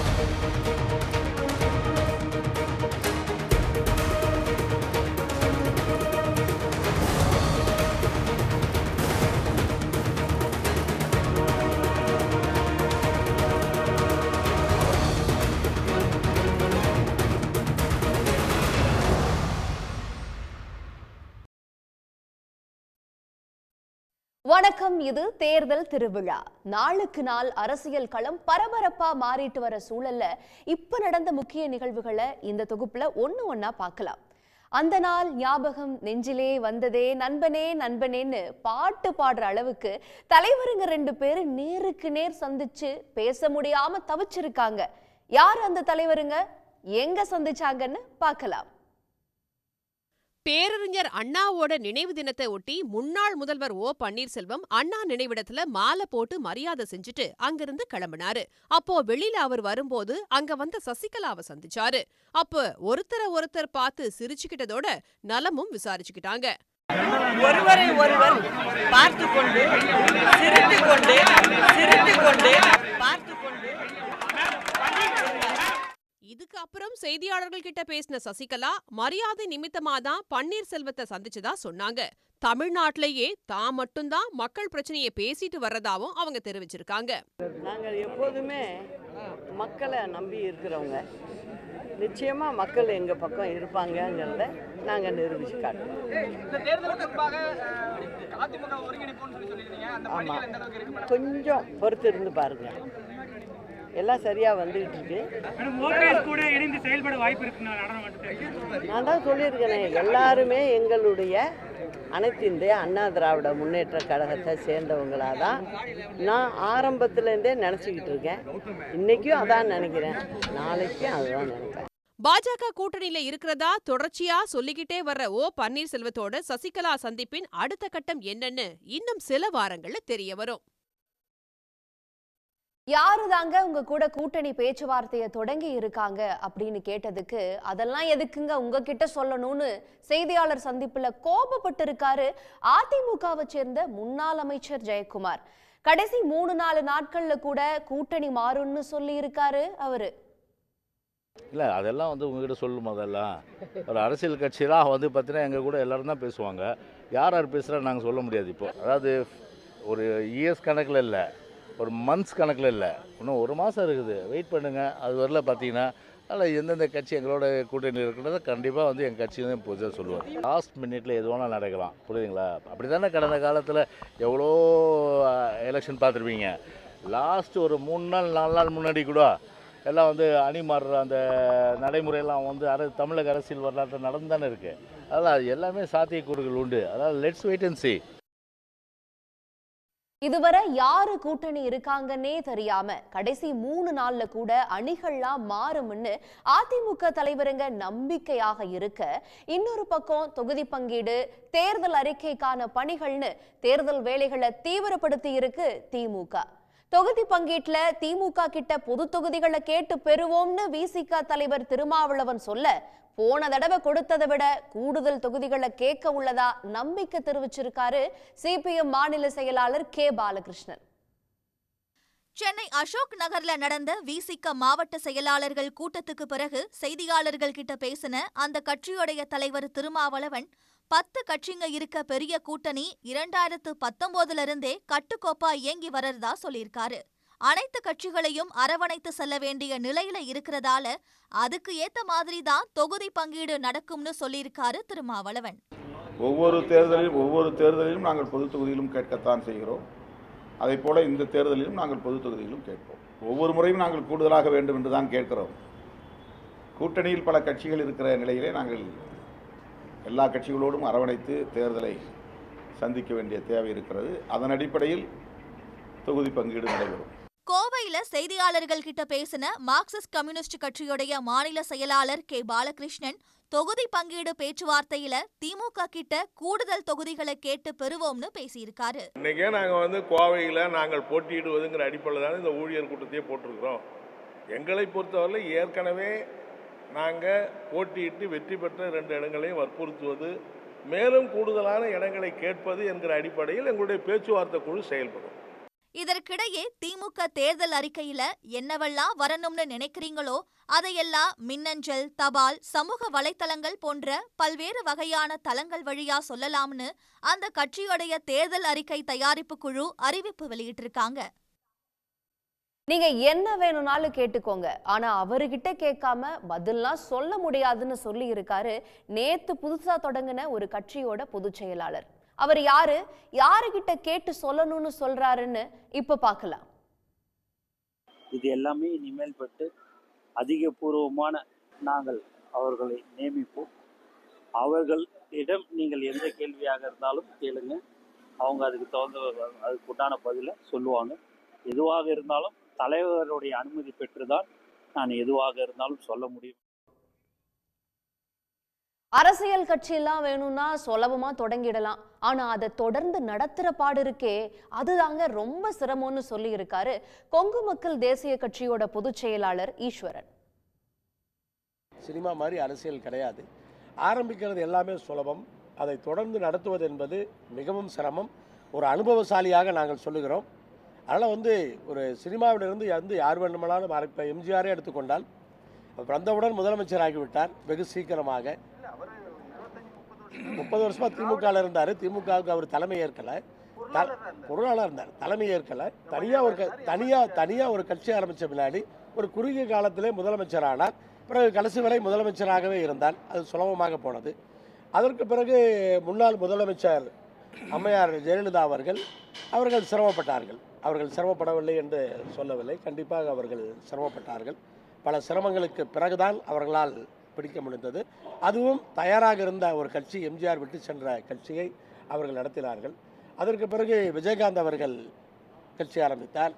Thank you. வணக்கம் இது தேர்தல் திருவிழா. நாளுக்கு நாள் அரசியல் களம் பரபரப்பா மாறிட்டு வர சூழல்ல இப்ப நடந்த முக்கிய நிகழ்வுகளை இந்த தொகுப்புல ஒன்னு ஒன்னா பார்க்கலாம். அந்த நாள் ஞாபகம் நெஞ்சிலே வந்ததே நண்பனே நண்பனேன்னு பாட்டு பாடுற அளவுக்கு தலைவருங்க ரெண்டு பேரும் நேருக்கு நேர் சந்திச்சு பேச முடியாம தவிச்சிருக்காங்க. யார் அந்த தலைவருங்க? எங்க சந்திச்சாங்கன்னு பார்க்கலாம். பேரறிஞர் அண்ணாவோட நினைவு தினத்தை ஒட்டி முன்னாள் முதல்வர் ஓ. பன்னீர்செல்வம் அண்ணா நினைவிடத்துல மாலை போட்டு மரியாதை செஞ்சுட்டு அங்கிருந்து கிளம்பினாரு. அப்போ வெளியில அவர் வரும்போது அங்க வந்த சசிகலாவை சந்திச்சாரு. அப்ப ஒருத்தர ஒருத்தர் பார்த்து சிரிச்சுக்கிட்டதோட நலமும் விசாரிச்சுக்கிட்டாங்க. ஒருவரை ஒருவர் பார்த்து கொண்டு சிரித்து கொண்டு சிரித்து கொண்டு பார்த்து கொண்டு இதுக்கு அப்புறம் செய்தியாளர்கள் கிட்ட பேசின சசிகலா மரியாதை நிமித்தமா தான் பன்னீர்செல்வத்தை சந்திச்சதா சொன்னாங்க. தமிழ்நாட்டிலேயே தான் மட்டும்தான் மக்கள் பிரச்சனையை பேசிட்டு வர்றதாவும் அவங்க தெரிவிச்சிருக்காங்க. நாங்கள் எப்போதுமே மக்களை நம்பி இருக்கிறவங்க. நிச்சயமா மக்கள் எங்க பக்கம் இருப்பாங்கங்கிறத நாங்கள் நிரூபிச்சு காட்டுறோம். இந்த தேர்தலுக்கு முன்பாக அஹ், அதிமுக ஒருங்கிணைப்புன்னு சொல்லி சொல்லியிருந்தீங்க அந்த ஆமா. கொஞ்சம் பொறுத்து இருந்து பாருங்க. எல்லாம் சரியா வந்துகிட்டு இருக்கு இணைந்து செயல்பட வாய்ப்பு நான் தான் சொல்லியிருக்கேனே எல்லாருமே எங்களுடைய அனைத்து இந்திய அண்ணா திராவிட முன்னேற்ற கழகத்தை சேர்ந்தவங்களா தான் நான் ஆரம்பத்துலேருந்தே நினச்சிக்கிட்டு இருக்கேன் இன்றைக்கும் அதான் நினைக்கிறேன். நாளைக்கும் அதுதான் நினைப்பேன். பாஜக கூட்டணியில இருக்கிறதா தொடர்ச்சியா சொல்லிக்கிட்டே வர்ற ஓ பன்னீர்செல்வத்தோட சசிகலா சந்திப்பின் அடுத்த கட்டம் என்னன்னு இன்னும் சில வாரங்கள்ல தெரிய வரும். யாரு தாங்க உங்க கூட கூட்டணி பேச்சுவார்த்தையை தொடங்கி இருக்காங்க அப்படின்னு கேட்டதுக்கு அதெல்லாம் எதுக்குங்க? உங்ககிட்ட சொல்லணும்னு செய்தியாளர் சந்திப்புல கோபப்பட்டு இருக்காரு அதிமுகவை சேர்ந்த முன்னாள் அமைச்சர் ஜெயக்குமார். கடைசி மூணு நாலு நாட்கள்ல கூட கூட்டணி மாறும்னு சொல்லி இருக்காரு அவரு. இல்லை அதெல்லாம் வந்து உங்ககிட்ட சொல்லும் அதெல்லாம்? ஒரு அரசியல் கட்சியெலாம் வந்து பார்த்தீங்கன்னா எங்கள் கூட எல்லாரும் தான் பேசுவாங்க. யார் யார் பேசுகிறா நாங்கள் சொல்ல முடியாது இப்போ. அதாவது ஒரு இயர்ஸ் கணக்கில் இல்லை. ஒரு மந்த்ஸ் கணக்கில் இல்லை. இன்னும் ஒரு மாதம் இருக்குது. வெயிட் பண்ணுங்கள் அது வரல பார்த்தீங்கன்னா அதில் எந்தெந்த கட்சி எங்களோட கூட்டணி இருக்கிறத கண்டிப்பாக வந்து எங்கள் கட்சி தான் புதுசாக சொல்லுவோம் லாஸ்ட் மினிட்ல எது வேணால் நடக்கலாம். புரியுதுங்களா? அப்படி தானே கடந்த காலத்தில் எவ்வளோ எலெக்ஷன் பார்த்துருப்பீங்க. லாஸ்ட் ஒரு மூணு நாள் நாலு நாள் முன்னாடி கூட எல்லாம் வந்து அணி மாறுற அந்த நடைமுறையெல்லாம் வந்து அர தமிழக அரசியல் வரலாற்று நடந்து தானே இருக்குது அதனால் அது எல்லாமே சாத்தியக்கூறுகள் உண்டு. அதாவது லெட்ஸ் வெயிட் அண்ட் சி இதுவரை யாரு கூட்டணி இருக்காங்கன்னே தெரியாம கடைசி மூணு நாள்ல கூட அணிகள்லாம் மாறும்னு அதிமுக தலைவருங்க நம்பிக்கையாக இருக்க இன்னொரு பக்கம் தொகுதி பங்கீடு தேர்தல் அறிக்கைக்கான பணிகள்னு தேர்தல் வேலைகளை தீவிரப்படுத்தி இருக்கு திமுக. தொகுதி பங்கீட்டுல திமுக கிட்ட பொது தொகுதிகளை கேட்டு பெறுவோம்னு விசிக தலைவர் திருமாவளவன் சொல்ல போன தடவை கொடுத்ததை விட கூடுதல் தொகுதிகளை கேட்க உள்ளதா நம்பிக்கை தெரிவிச்சிருக்காரு சிபிஎம் மாநில செயலாளர் கே பாலகிருஷ்ணன். சென்னை அசோக் நகர்ல நடந்த விசிக மாவட்ட செயலாளர்கள் கூட்டத்துக்கு பிறகு செய்தியாளர்கள் கிட்ட பேசின அந்த கட்சியுடைய தலைவர் திருமாவளவன் பத்து கட்சிங்க இருக்க பெரிய கூட்டணி இரண்டாயிரத்து பத்தொன்பதுல இருந்தே கட்டுக்கோப்பா இயங்கி வர்றதா சொல்லியிருக்காரு. அனைத்து கட்சிகளையும் அரவணைத்து செல்ல வேண்டிய நிலையில இருக்கிறதால அதுக்கு ஏத்த மாதிரி தான் தொகுதி பங்கீடு நடக்கும்னு சொல்லியிருக்காரு திருமாவளவன். ஒவ்வொரு தேர்தலிலும் ஒவ்வொரு தேர்தலிலும் நாங்கள் பொது தொகுதியிலும் கேட்கத்தான் செய்கிறோம். அதே போல இந்த தேர்தலிலும் நாங்கள் பொது தொகுதியிலும் கேட்போம். ஒவ்வொரு முறையும் நாங்கள் கூடுதலாக வேண்டும் என்று தான் கேட்கிறோம். கூட்டணியில் பல கட்சிகள் இருக்கிற நிலையிலே நாங்கள் எல்லா கட்சிகளோடும் அரவணைத்து தேர்தலை சந்திக்க வேண்டிய தேவை இருக்கிறது. அதன் அடிப்படையில் தொகுதி பங்கீடு நடைபெறும். கோவையில செய்தியாளர்கள் கிட்ட பேசின மார்க்சிஸ்ட் கம்யூனிஸ்ட் கட்சியுடைய மாநில செயலாளர் கே. பாலகிருஷ்ணன் தொகுதி பங்கீடு பேச்சுவார்த்தையில திமுக கிட்ட கூடுதல் தொகுதிகளை கேட்டு பெறுவோம்னு பேசியிருக்காரு. இன்றைக்கே நாங்கள் வந்து கோவையில் நாங்கள் போட்டியிடுவதுங்கிற அடிப்படையில் தான் இந்த ஊழியர் கூட்டத்தையே போட்டிருக்கிறோம். எங்களை பொறுத்தவரை ஏற்கனவே நாங்கள் போட்டியிட்டு வெற்றி பெற்ற ரெண்டு இடங்களையும் வற்புறுத்துவது மேலும் கூடுதலான இடங்களை கேட்பது என்கிற அடிப்படையில் எங்களுடைய பேச்சுவார்த்தை குழு செயல்படும். இதற்கிடையே திமுக தேர்தல் அறிக்கையில என்னவெல்லாம் வரணும்னு நினைக்கிறீங்களோ அதையெல்லாம் மின்னஞ்சல் தபால் சமூக வலைத்தளங்கள் போன்ற பல்வேறு வகையான தளங்கள் வழியா சொல்லலாம்னு அந்த கட்சியுடைய தேர்தல் அறிக்கை தயாரிப்பு குழு அறிவிப்பு வெளியிட்டிருக்காங்க. நீங்க என்ன வேணும்னாலும் கேட்டுக்கோங்க. ஆனா அவர்கிட்ட கேட்காம பதில்லாம் சொல்ல முடியாதுன்னு சொல்லி இருக்காரு நேத்து புதுசா தொடங்கின ஒரு கட்சியோட பொதுச் செயலாளர். அவர் யாரு? யாருகிட்ட கேட்டு சொல்லணும்னு சொல்றாருன்னு இப்ப பார்க்கலாம் இது எல்லாமே இனிமேல் பட்டு அதிகபூர்வமான நாங்கள் அவர்களை நியமிப்போம். அவர்களிடம் நீங்கள் எந்த கேள்வியாக இருந்தாலும் கேளுங்க. அவங்க அதுக்கு தகுந்த அதுக்கு உண்டான பதிலை சொல்லுவாங்க. எதுவாக இருந்தாலும் தலைவருடைய அனுமதி பெற்றுதான் நான் எதுவாக இருந்தாலும் சொல்ல முடியும். அரசியல் கட்சியெல்லாம் வேணும்னா சுலபமா தொடங்கிடலாம். ஆனா அதை தொடர்ந்து நடத்துற பாடு இருக்கே அதுதாங்க ரொம்ப சிரமம்னு சொல்லி இருக்காரு கொங்கு மக்கள் தேசிய கட்சியோட பொதுச் செயலாளர் ஈஸ்வரன். சினிமா மாதிரி அரசியல் கிடையாது. ஆரம்பிக்கிறது எல்லாமே சுலபம். அதை தொடர்ந்து நடத்துவது என்பது மிகவும் சிரமம். ஒரு அனுபவசாலியாக நாங்கள் சொல்லுகிறோம். அதனால் வந்து ஒரு சினிமாவிலிருந்து வந்து யார் வேண்டுமானாலும் ஆர- எம்ஜிஆரே எடுத்துக்கொண்டால் அவர் வந்தவுடன் முதலமைச்சர் ஆகிவிட்டார் வெகு சீக்கிரமாக. முப்பது வருஷமாக திமுகவில் இருந்தார். திமுகவுக்கு அவர் தலைமை ஏற்கலை. த- பொருளாளர் இருந்தார். தலைமை ஏற்கலை. தனியாக ஒரு க- தனியாக தனியாக ஒரு கட்சி ஆரம்பித்த பின்னாடி ஒரு குறுகிய காலத்திலே முதலமைச்சர் ஆனார் பிறகு கடைசி வரை முதலமைச்சராகவே இருந்தார். அது சுலபமாக போனது. அதற்கு பிறகு முன்னாள் முதலமைச்சர் அம்மையார் ஜெயலலிதா அவர்கள் அவர்கள் சிரமப்பட்டார்கள். அவர்கள் சிரமப்படவில்லை என்று சொல்லவில்லை. கண்டிப்பாக அவர்கள் சிரமப்பட்டார்கள். பல சிரமங்களுக்கு பிறகுதான் அவர்களால் பிடிக்க முடிந்தது. அதுவும் தயாராக இருந்த ஒரு கட்சி எம்ஜிஆர் விட்டு சென்ற கட்சியை அவர்கள் நடத்தினார்கள். அதற்கு பிறகு விஜயகாந்த் அவர்கள் கட்சி ஆரம்பித்தார்.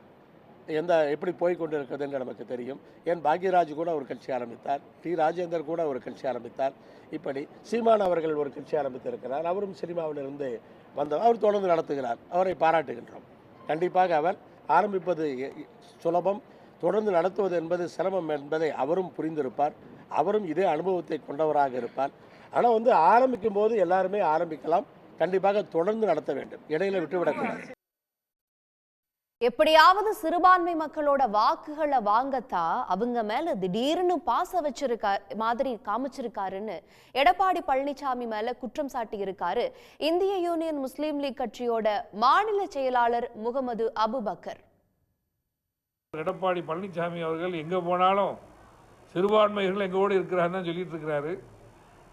எந்த எப்படி போய் கொண்டிருக்கிறது என்று நமக்கு தெரியும். ஏன் பாக்யராஜ் கூட ஒரு கட்சி ஆரம்பித்தார். டி ராஜேந்தர் கூட ஒரு கட்சி ஆரம்பித்தார். இப்படி சீமான் அவர்கள் ஒரு கட்சி ஆரம்பித்திருக்கிறார். அவரும் சினிமாவிலிருந்து வந்தவர் அவர் தொடர்ந்து நடத்துகிறார். அவரை பாராட்டுகின்றோம். கண்டிப்பாக அவர் ஆரம்பிப்பது சுலபம் தொடர்ந்து நடத்துவது என்பது சிரமம் என்பதை அவரும் புரிந்திருப்பார். அவரும் இதே அனுபவத்தை கொண்டவராக இருப்பார். ஆனால் வந்து ஆரம்பிக்கும் போது எல்லாருமே ஆரம்பிக்கலாம். கண்டிப்பாக தொடர்ந்து நடத்த வேண்டும். இடையில விட்டுவிடக்கூடாது. எப்படியாவது சிறுபான்மை மக்களோட வாக்குகளை வாங்கத்தான் அவங்க மேல திடீர்னு பாச வச்சிருக்கா மாதிரி காமிச்சிருக்காருன்னு எடப்பாடி பழனிசாமி மேல குற்றம் சாட்டி இருக்காரு இந்திய யூனியன் முஸ்லீம் லீக் கட்சியோட மாநில செயலாளர் முகமது அபுபக்கர். எடப்பாடி பழனிசாமி அவர்கள் எங்கே போனாலும் சிறுபான்மைகள் எங்களோடு இருக்கிறாருன்னு தான் சொல்லிட்டு இருக்கிறாரு.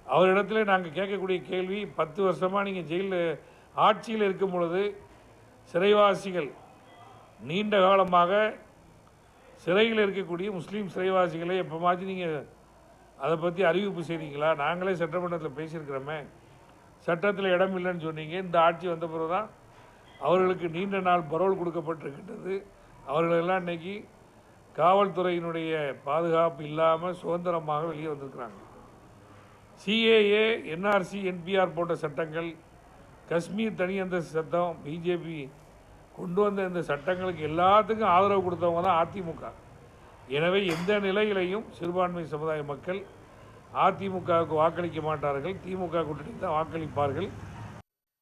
அவரிடத்துல நாங்கள் கேட்கக்கூடிய கேள்வி பத்து வருஷமாக நீங்கள் ஜெயிலில் ஆட்சியில் இருக்கும் பொழுது சிறைவாசிகள் நீண்ட காலமாக சிறையில் இருக்கக்கூடிய முஸ்லீம் சிறைவாசிகளை எப்போமாச்சும் நீங்கள் அதை பற்றி அறிவிப்பு செய்தீங்களா நாங்களே சட்டமன்றத்தில் பேசியிருக்கிறோமே. சட்டத்தில் இடம் இல்லைன்னு சொன்னீங்க. இந்த ஆட்சி வந்த பிறகு தான் அவர்களுக்கு நீண்ட நாள் பரோல் கொடுக்கப்பட்டிருக்கின்றது. அவர்களெல்லாம் இன்றைக்கி காவல்துறையினுடைய பாதுகாப்பு இல்லாமல் சுதந்திரமாக வெளியே வந்திருக்கிறாங்க. சிஏஏ என்ஆர்சி என்பிஆர் போன்ற சட்டங்கள் காஷ்மீர் தனி சட்டம் பிஜேபி கொண்டு வந்த இந்த சட்டங்களுக்கு எல்லாத்துக்கும் ஆதரவு கொடுத்தவங்க தான் அதிமுக. எனவே எந்த நிலையிலையும் சிறுபான்மை சமுதாய மக்கள் அதிமுகவுக்கு வாக்களிக்க மாட்டார்கள். திமுக கூட்டணி தான் வாக்களிப்பார்கள்.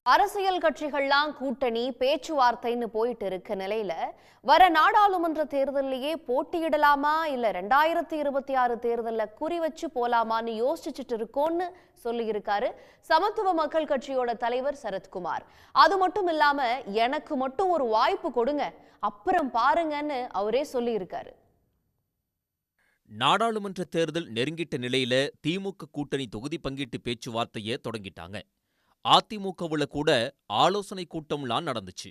அரசியல் கட்சிகள்லாம் கூட்டணி பேச்சுவார்த்தைன்னு போயிட்டு இருக்க நிலையில. வர நாடாளுமன்ற தேர்தலையே போட்டியிடலாமா? இல்ல ரெண்டாயிரத்தி இருபத்தி ஆறு தேர்தல்ல குறி வச்சு போலாமான்னு யோசிச்சுட்டு இருக்கோம்னு சொல்லியிருக்காரு சமத்துவ மக்கள் கட்சியோட தலைவர் சரத்குமார். அது மட்டும் இல்லாம எனக்கு மட்டும் ஒரு வாய்ப்பு கொடுங்க. அப்புறம் பாருங்கன்னு அவரே சொல்லியிருக்காரு. நாடாளுமன்ற தேர்தல் நெருங்கிட்ட நிலையில திமுக கூட்டணி தொகுதி பங்கீட்டு பேச்சுவார்த்தையை தொடங்கிட்டாங்க. அதிமுகவுல கூட ஆலோசனை கூட்டம்லாம் நடந்துச்சு.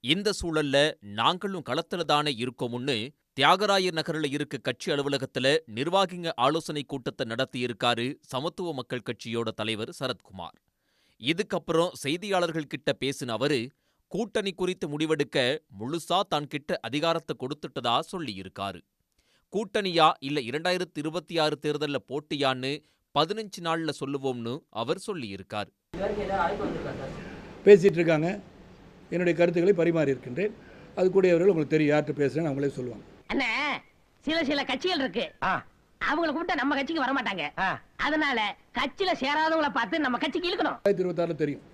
இந்த சூழல்ல நாங்களும் களத்துல தானே இருக்கோம்னு தியாகராயர் நகர்ல இருக்க கட்சி அலுவலகத்துல நிர்வாகிங்க ஆலோசனை கூட்டத்தை நடத்தியிருக்காரு சமத்துவ மக்கள் கட்சியோட தலைவர் சரத்குமார். இதுக்கப்புறம் செய்தியாளர்கள் கிட்ட பேசின அவரு கூட்டணி குறித்து முடிவெடுக்க முழுசா தான் கிட்ட அதிகாரத்தை கொடுத்துட்டதா சொல்லியிருக்காரு. கூட்டணியா இல்ல இரண்டாயிரத்தி இருபத்தி ஆறு தேர்தல்ல போட்டியான்னு பதினஞ்சு நாள்ல சொல்லுவோம்னு அவர் சொல்லியிருக்காரு. பேசிகிட்டு இருக்காங்க. என்னுடைய கருத்துக்களை பரிமாறி இருக்கின்றேன். அது கூடியவர்கள் உங்களுக்கு தெரியும். யார்கிட்ட பேசுகிறேன்னு அவங்களே சொல்லுவாங்க. அண்ணே சில சில கட்சிகள் இருக்கு. அவங்கள கூப்பிட்டா நம்ம கட்சிக்கு வர மாட்டாங்க அதனால கட்சியில சேராதவங்கள பார்த்து நம்ம கட்சிக்கு இழுக்கணும். ரெண்டாயிரத்தி இருபத்தாறில் தெரியும்.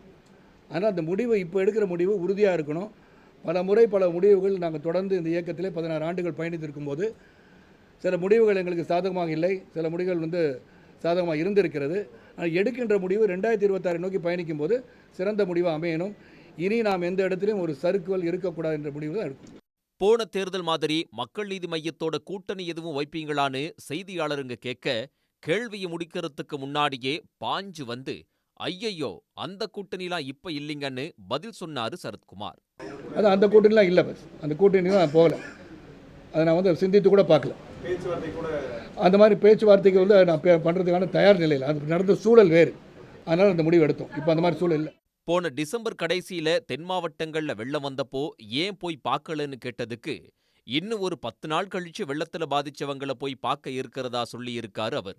ஆனால் அந்த முடிவு இப்போ எடுக்கிற முடிவு உறுதியாக இருக்கணும். பல முறை பல முடிவுகள் நாங்கள் தொடர்ந்து இந்த இயக்கத்திலே பதினாறு ஆண்டுகள் பயணித்திருக்கும் போது சில முடிவுகள் எங்களுக்கு சாதகமாக இல்லை. சில முடிவுகள் வந்து சாதகமாக இருந்திருக்கிறது. எடுக்கின்ற முடிவு ரெண்டாயிரத்தி இருபத்தாறு நோக்கி பயணிக்கும் போது சிறந்த முடிவாக அமையணும். இனி நாம் எந்த இடத்துலையும் ஒரு சறுக்குவல் இருக்கக்கூடாது என்ற முடிவு தான் எடுக்கும் போன தேர்தல் மாதிரி மக்கள் நீதி மையத்தோட கூட்டணி எதுவும் வைப்பீங்களான்னு செய்தியாளருங்க கேட்க கேள்வியை முடிக்கிறதுக்கு முன்னாடியே பாஞ்சு வந்து ஐயையோ அந்த கூட்டணிலாம் இப்ப இல்லைங்கன்னு பதில் சொன்னாரு சரத்குமார். அது அந்த கூட்டணிலாம் இல்லை பஸ். அந்த கூட்டணி தான் போகல. அதை நான் வந்து சிந்தித்து கூட பார்க்கல. அந்த மாதிரி பேச்சுவார்த்தைக்கு வந்து நான் பே- பண்றதுக்கான தயார் நிலையில் அது நடந்த சூழல் வேறு. அதனால் அந்த முடிவு எடுத்தோம். இப்போ அந்த மாதிரி சூழல் இல்லை. போன டிசம்பர் கடைசியில தென் மாவட்டங்கள்ல வெள்ளம் வந்தப்போ ஏன் போய் பார்க்கலன்னு கேட்டதுக்கு இன்னும் ஒரு பத்து நாள் கழிச்சு வெள்ளத்துல பாதிச்சவங்கள போய் பார்க்க இருக்கிறதா சொல்லி இருக்காரு அவர்.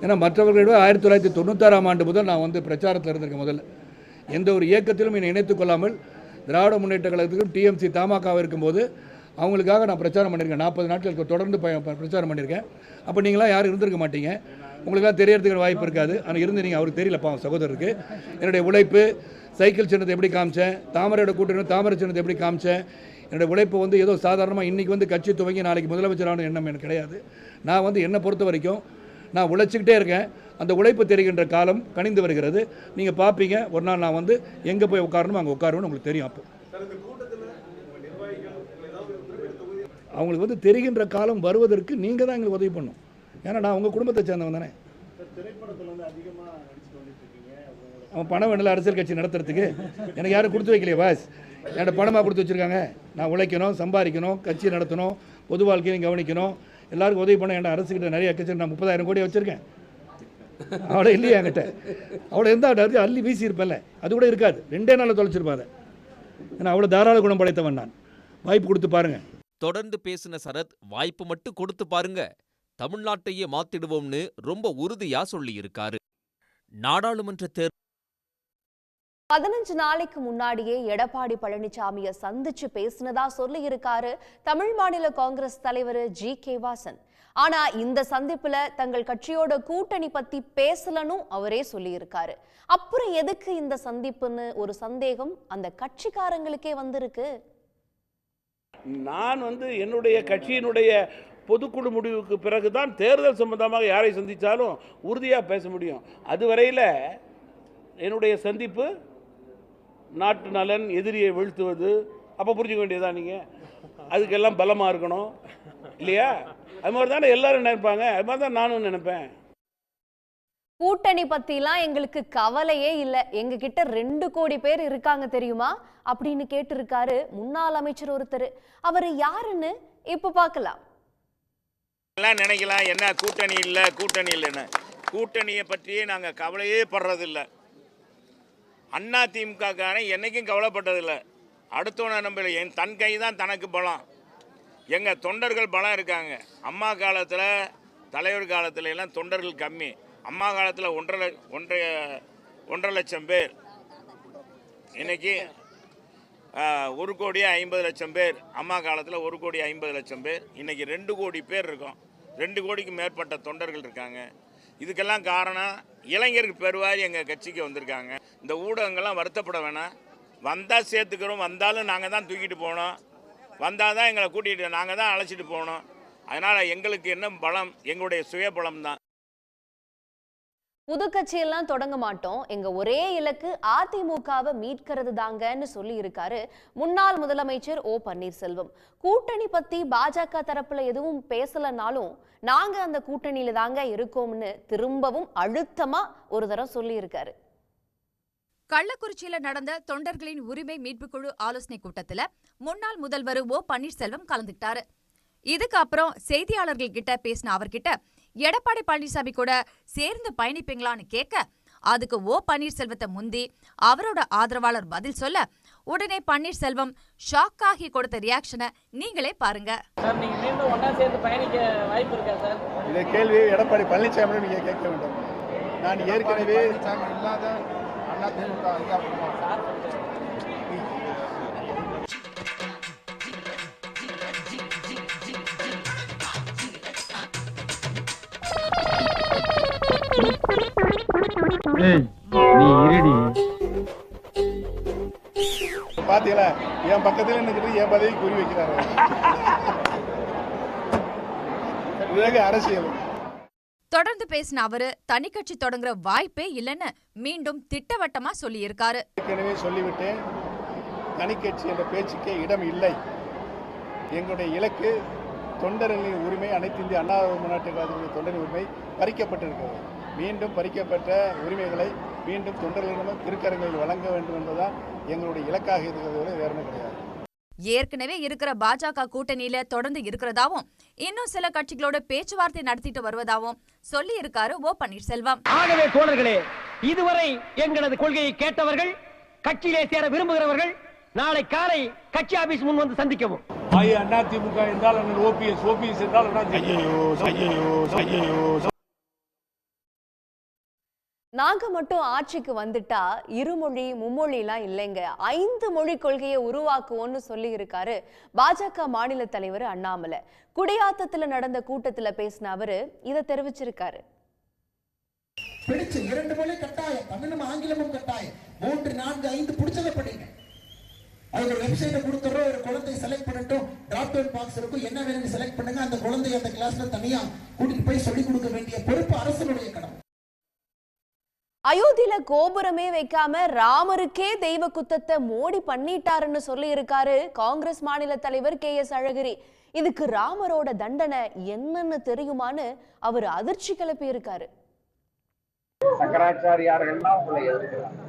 ஏன்னா மற்றவர்களை விட ஆயிரத்தி தொள்ளாயிரத்தி தொண்ணூத்தாறாம் ஆண்டு முதல் நான் வந்து பிரச்சாரத்தில் இருந்திருக்கேன் முதல்ல. எந்த ஒரு இயக்கத்திலும் என்னை இணைத்துக் கொள்ளாமல் திராவிட முன்னேற்ற கழகத்துக்கும் டிஎம்சி தமாக இருக்கும்போது அவங்களுக்காக நான் பிரச்சாரம் பண்ணியிருக்கேன். நாற்பது நாட்களுக்கு தொடர்ந்து பிரச்சாரம் பண்ணியிருக்கேன். அப்போ நீங்களாம் யாரும் இருந்திருக்க மாட்டீங்க. உங்களுக்காக தெரியறதுக்கு வாய்ப்பு இருக்காது. ஆனால் இருந்து நீங்கள் அவருக்கு தெரியல பாவம் சகோதரருக்கு. என்னுடைய உழைப்பு சைக்கிள் சின்னத்தை எப்படி காமிச்சேன்? தாமரையோட கூட்டணி தாமரை சின்னத்தை எப்படி காமிச்சேன்? என்னுடைய உழைப்பு வந்து ஏதோ சாதாரணமாக இன்றைக்கி வந்து கட்சி துவங்கி நாளைக்கு முதலமைச்சரான எண்ணம் எனக்கு கிடையாது. நான் வந்து என்னை பொறுத்த வரைக்கும் நான் உழைச்சிக்கிட்டே இருக்கேன். அந்த உழைப்பு தெரிகின்ற காலம் கணிந்து வருகிறது. நீங்கள் பார்ப்பீங்க ஒரு நாள் நான் வந்து எங்கே போய் உட்காரணும் அங்கே உட்காருவேன்னு உங்களுக்கு தெரியும் அப்போ. அவங்களுக்கு வந்து தெரிகின்ற காலம் வருவதற்கு நீங்கள் தான் எங்களுக்கு உதவி பண்ணணும். ஏன்னா நான் உங்கள் குடும்பத்தை சேர்ந்தவன் தானே. அவன் பணம் வேணும்ல அரசியல் கட்சி நடத்துறதுக்கு. எனக்கு யாரும் கொடுத்து வைக்கலையே பாஸ் என்கிட்ட பணமாக கொடுத்து வச்சுருக்காங்க. நான் உழைக்கணும் சம்பாதிக்கணும் கட்சி நடத்தணும் பொது வாழ்க்கையும் கவனிக்கணும். எல்லாருக்கும் உதவி பண்ண என்கிட்ட அரசுக்கிட்ட நிறைய கட்சி நான் முப்பதாயிரம் கோடி வச்சுருக்கேன். அவ்வளோ இல்லையா என்கிட்ட. அவ்வளோ இருந்தால் அள்ளி வீசி இருப்பேன்ல. அது கூட இருக்காது. ரெண்டே நாளில் தொலைச்சிருப்பேன் அதை. ஏன்னா அவ்வளோ தாராள குணம் படைத்தவன் நான். வாய்ப்பு கொடுத்து பாருங்கள் தொடர்ந்து பேசின சரத் வாய்ப்பு மட்டும் கொடுத்து பாருங்க. தமிழ்நாட்டையே மாத்திடுவோம்னு ரொம்ப உறுதியா சொல்லியிருக்காரு. நாடாளுமன்ற தேர்தல் பதினஞ்சு நாளைக்கு முன்னாடியே எடப்பாடி பழனிசாமியை சந்திச்சு பேசினதா சொல்லி இருக்காரு தமிழ் மாநில காங்கிரஸ் தலைவர் ஜி. கே. வாசன். ஆனா இந்த சந்திப்புல தங்கள் கட்சியோட கூட்டணி பத்தி பேசலன்னு அவரே சொல்லி இருக்காரு அப்புறம் எதுக்கு இந்த சந்திப்புன்னு ஒரு சந்தேகம் அந்த கட்சிக்காரங்களுக்கே வந்திருக்கு? நான் வந்து என்னுடைய கட்சியினுடைய பொதுக்குழு முடிவுக்கு பிறகு தான் தேர்தல் சம்பந்தமாக யாரை சந்தித்தாலும் உறுதியாக பேச முடியும். அதுவரையில் என்னுடைய சந்திப்பு நாட்டு நலன் எதிரியை வீழ்த்துவது அப்போ புரிஞ்சுக்க வேண்டியதா நீங்கள் அதுக்கெல்லாம் பலமாக இருக்கணும். இல்லையா? அது மாதிரி தானே எல்லோரும் நினைப்பாங்க. அது மாதிரி தான் நானும் நினைப்பேன். கூட்டணி பத்திலாம் எங்களுக்கு கவலையே இல்லை. எங்க கிட்ட ரெண்டு கோடி பேர் இருக்காங்க தெரியுமா? அப்படின்னு கேட்டிருக்காரு முன்னாள் அமைச்சர் ஒருத்தர். அவரு யாருன்னு இப்ப பார்க்கலாம் எல்லாம் நினைக்கலாம் என்ன கூட்டணி இல்லை கூட்டணி இல்லைன்னு. கூட்டணியை பற்றியே நாங்கள் கவலையே படுறதில்ல. அண்ணா திமுகக்காரன் என்னைக்கும் கவலைப்பட்டதில்லை. அடுத்தவனை நம்பல. என் தன் கை தான் தனக்கு பலம். எங்கள் தொண்டர்கள் பலம் இருக்காங்க. அம்மா காலத்தில் தலைவர் காலத்துல எல்லாம் தொண்டர்கள் கம்மி. அம்மா காலத்தில் ஒன்றரை லட்ச- ஒன்றரை ஒன்றரை லட்சம் பேர். இன்றைக்கி ஒரு கோடி ஐம்பது லட்சம் பேர். அம்மா காலத்தில் ஒரு கோடி ஐம்பது லட்சம் பேர். இன்னைக்கு ரெண்டு கோடி பேர் இருக்கோம். ரெண்டு கோடிக்கு மேற்பட்ட தொண்டர்கள் இருக்காங்க. இதுக்கெல்லாம் காரணம் இளைஞருக்கு பெருவாரி எங்கள் கட்சிக்கு வந்திருக்காங்க. இந்த ஊடகங்கள்லாம் வருத்தப்பட வேணாம். வந்தால் சேர்த்துக்கிறோம் வந்தாலும் நாங்கள் தான் தூக்கிட்டு போனோம். வந்தால் தான் எங்களை கூட்டிகிட்டு நாங்கள் தான் அழைச்சிட்டு போனோம். அதனால் எங்களுக்கு என்ன பலம் எங்களுடைய சுய பலம் தான். புது கட்சியெல்லாம் தொடங்க மாட்டோம். எங்க ஒரே இலக்கு அதிமுகவை மீட்கிறது தாங்கன்னு சொல்லி இருக்காரு முன்னாள் முதலமைச்சர் ஓ பன்னீர்செல்வம். கூட்டணி பத்தி பாஜக தரப்புல எதுவும் பேசலனாலும் நாங்க அந்த கூட்டணியில தாங்க இருக்கோம்னு திரும்பவும் அழுத்தமா ஒரு தரம் சொல்லி இருக்காரு கள்ளக்குறிச்சியில நடந்த தொண்டர்களின் உரிமை மீட்பு குழு ஆலோசனை கூட்டத்துல முன்னாள் முதல்வர் ஓ பன்னீர்செல்வம் கலந்துக்கிட்டாரு. இதுக்கு அப்புறம் செய்தியாளர்கள் கிட்ட பேசின அவர்கிட்ட எடப்பாடி பழனிசாமி கூட சேர்ந்து பயணிப்பீங்களான்னு கேட்க அதுக்கு ஓ பன்னீர்செல்வத்தை முந்தி அவரோட ஆதரவாளர் பதில் சொல்ல உடனே பன்னீர்செல்வம் ஷாக் ஆகி கொடுத்த ரியாக்ஷனை நீங்களே பாருங்க. சார் நீங்க மீண்டும் ஒண்ணா சேர்ந்து பயணிக்க வாய்ப்பு இருக்கா சார்? இந்த கேள்வியை எடப்பாடி பழனிசாமி நீங்கள் கேட்க வேண்டும். நான் ஏற்கனவே இல்லாத அதிமுக நீ இருடி. பார்த்தீங்களா என் பக்கத்தில் நின்றுக்கிட்டு என் பதவி குறி வைக்கிறாரு. உலக அரசியல். தொடர்ந்து பேசின அவரு தனி கட்சி தொடங்குற வாய்ப்பே இல்லைன்னு மீண்டும் திட்டவட்டமா சொல்லியிருக்காரு. ஏற்கனவே சொல்லிவிட்டேன் தனிக்கட்சி என்ற பேச்சுக்கே இடம் இல்லை. எங்களுடைய இலக்கு தொண்டர்களின் உரிமை அனைத்து இந்திய அண்ணா முன்னாட்டு தொண்டரின் உரிமை பறிக்கப்பட்டிருக்கிறது. மீண்டும் பறிக்கப்பட்ட உரிமைகளை மீண்டும் தொண்டர்களிடமும் திருக்கரங்களில் வழங்க வேண்டும் என்பதுதான் எங்களுடைய இலக்காக இருக்கிறது வேற கிடையாது. ஏற்கனவே இருக்கிற பாஜக கூட்டணியில தொடர்ந்து இருக்கிறதாவும் இன்னும் சில கட்சிகளோட பேச்சுவார்த்தை நடத்திட்டு வருவதாவும் சொல்லி இருக்காரு ஓ பன்னீர்செல்வம். ஆகவே தோழர்களே இதுவரை எங்களது கொள்கையை கேட்டவர்கள் கட்சியிலே சேர விரும்புகிறவர்கள் நாளை காலை கட்சி ஆபீஸ் முன் வந்து சந்திக்கவும். அதிமுக என்றால் ஓபிஎஸ் ஓபிஎஸ் என்றால் நாங்க மட்டும் ஆட்சிக்கு வந்துட்டா இருமொழி மும்மொழிலாம் இல்லைங்க. ஐந்து மொழி கொள்கையை உருவாக்குவோம்னு சொல்லி இருக்காரு பாஜக மாநில தலைவர் அண்ணாமலை. குடியாத்தத்துல நடந்த கூட்டத்துல பேசின அவரு இதை தெரிவிச்சிருக்காரு. பிடிச்சு இரண்டு மொழி கட்டாயம். தமிழும் ஆங்கிலமும் கட்டாயம். மூன்று நான்கு ஐந்து பிடிச்சதை படிங்க அதுக்கு ஒரு வெப்சைட்டை கொடுத்துறோம் ஒரு குழந்தை செலக்ட் பண்ணட்டும். டிராப் டவுன் பாக்ஸ் இருக்கும். என்ன வேணும்னு செலக்ட் பண்ணுங்க. அந்த குழந்தை அந்த கிளாஸ்ல தனியா கூட்டிட்டு போய் சொல்லிக் கொடுக்க வேண்டிய பொறுப்பு அரசனுடைய கடமை. அயோத்தியில கோபுரமே வைக்காம ராமருக்கே தெய்வ குத்தத்தை மோடி பண்ணிட்டாருன்னு சொல்லி இருக்காரு காங்கிரஸ் மாநில தலைவர் கே எஸ் அழகிரி. இதுக்கு ராமரோட தண்டனை என்னன்னு தெரியுமான்னு அவர் அதிர்ச்சி கிளப்பி இருக்காரு சங்கராச்சாரியார்கள்லாம் உங்களை எதிர்க்கிறாங்க.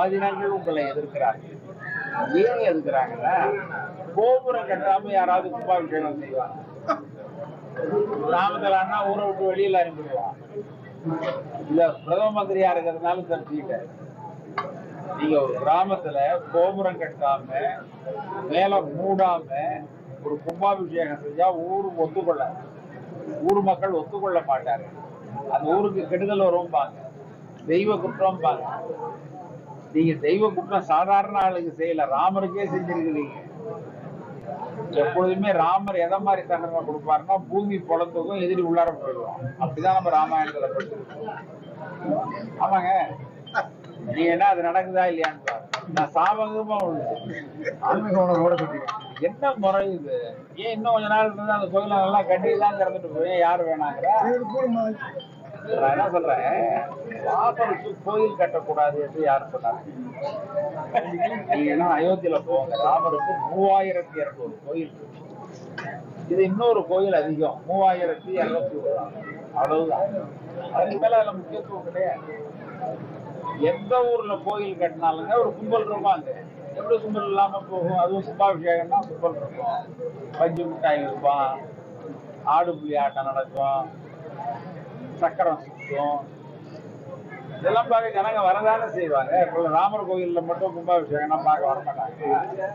ஆதினங்கள் உங்களை எதிர்க்கிறார்கள் ஏன் எதிர்க்கிறாங்கன்னா கோபுரம் கட்டாம யாராவது கும்பாபிஷேகம் செய்வாங்க. கிராமத்துல அண்ணா ஊரை விட்டு வெளியில அனுப்பிடுவான் இல்ல பிரதம மந்திரியா இருக்கிறதுனால தெரிஞ்சுக்கிட்டாரு நீங்க ஒரு கிராமத்துல கோபுரம் கட்டாம மேல மூடாம ஒரு கும்பாபிஷேகம் செஞ்சா ஊரு ஒத்துக்கொள்ள ஊர் மக்கள் ஒத்துக்கொள்ள மாட்டாரு. அந்த ஊருக்கு கெடுதல் வரும்பாங்க. தெய்வ குற்றம் பாங்க நீங்க தெய்வ குற்றம் சாதாரண ஆளுக்கு செய்யல. ராமருக்கே செஞ்சிருக்கிறீங்க. எப்பொழுதுமே ராமர் எதை மாதிரி தண்டனை கொடுப்பாருன்னா பூமி பொழத்துக்கும் எதிரி உள்ளார போயிடுவோம் அப்படிதான் நம்ம ராமாயணத்துல படிச்சிருக்கோம். ஆமாங்க. நீ என்ன அது நடக்குதா இல்லையான்னு. நான் சாபகமா சொல்லிருக்கேன் என்ன முறை இது? ஏன் இன்னும் கொஞ்ச நாள் இருந்து அந்த கோயிலை நல்லா கட்டி தான் திறந்துட்டு போய் யாரு வேணாங்கிற? நான் என்ன சொல்றேன்? ராமருக்கு கோயில் கட்டக்கூடாது என்று யார் சொன்னாங்க? நீங்க அயோத்தியில போவாங்க ராமருக்கு மூவாயிரத்தி இருநூறு கோயில். இது இன்னொரு கோயில் அதிகம் மூவாயிரத்தி இருநூத்தி ஒரு. அவ்வளவுதான். அதுக்கு மேல அதுல முக்கியத்துவம் கிடையாது. எந்த ஊர்ல கோயில் கட்டினாலுங்க ஒரு கும்பல் இருப்பாங்க எப்படி கும்பல் இல்லாம போகும்? அதுவும் கும்பாபிஷேகம்னா கும்பல் இருக்கும். பஞ்சு மிட்டாய் இருப்பான் ஆடு புலி ஆட்டம் நடக்கும். சக்கரம் சுத்தும் இதெல்லாம் பார்க்க ஜனங்க வரதானே செய்வாங்க. இப்போ ராமர் கோயில்ல மட்டும் கும்பாபிஷேகம்னா பார்க்க வர மாட்டாங்க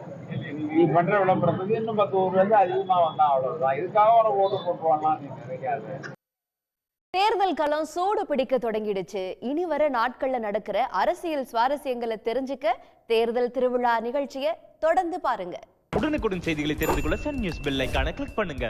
நீ பண்ற விளம்பரத்துக்கு இன்னும் பத்து ஊர்ல இருந்து அதிகமா வந்தா அவ்வளவுதான். இதுக்காக உனக்கு ஓட்டு போட்டுருவாங்கலாம் நீ நினைக்காது. தேர்தல் களம் சூடு பிடிக்க தொடங்கிடுச்சு. இனி வர நாட்கள்ல நடக்கிற அரசியல் சுவாரஸ்யங்களை தெரிஞ்சுக்க தேர்தல் திருவிழா நிகழ்ச்சியை தொடர்ந்து பாருங்க. உடனுக்குடன் செய்திகளை தெரிந்து கொள்ள சன் நியூஸ் பெல் ஐகானை கிளிக் பண்ணுங்க.